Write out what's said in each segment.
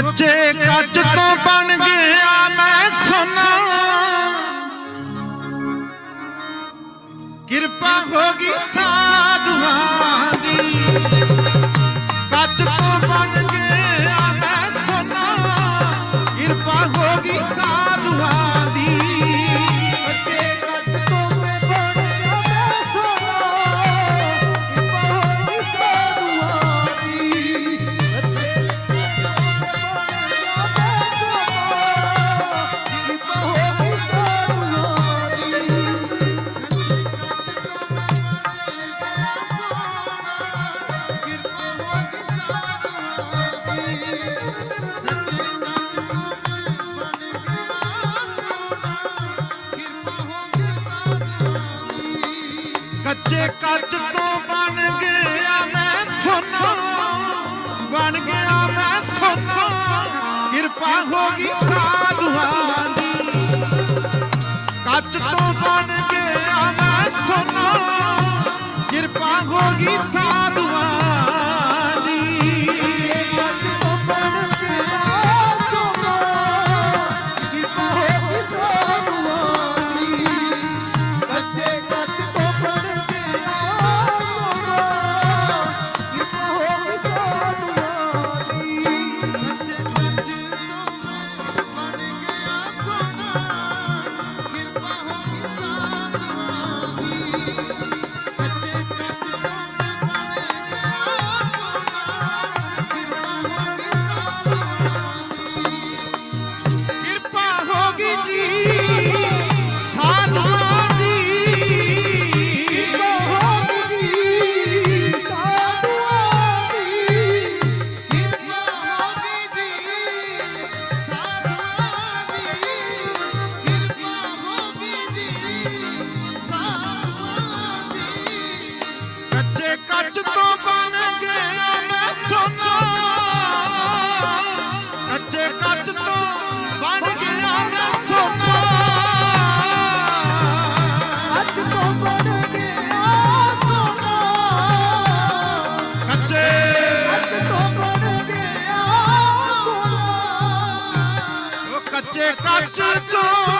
ਕੱਚੇ ਕੱਚ ਤੋਂ ਬਣ ਗਿਆ ਮੈਂ ਸੋਨਾ। ਕਿਰਪਾ ਹੋਗੀ ਗਈ ਸਾਧੂਆਂ ਦੀ। ਕੱਚੇ ਕੱਚ ਤੋਂ ਬਣ ਗਿਆ ਮੈਂ ਸੋਨਾ। ਬਣ ਗਿਆ ਮੈਂ ਸੋਨਾ। ਕਿਰਪਾ ਹੋ ਗਈ ਸਾਧੂਆਂ ਦੀ। ਕੱਚ ਤੋਂ ਬਣ ਗਿਆ ਮੈਂ ਸੋਨਾ। ਕਿਰਪਾ ਹੋ ਗਈ ਸਾਧੂਆਂ Marco.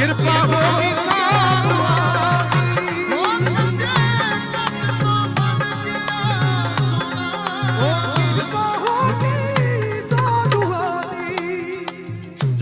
ਕਿਰਪਾ ਹੋਈ ਸਾਧ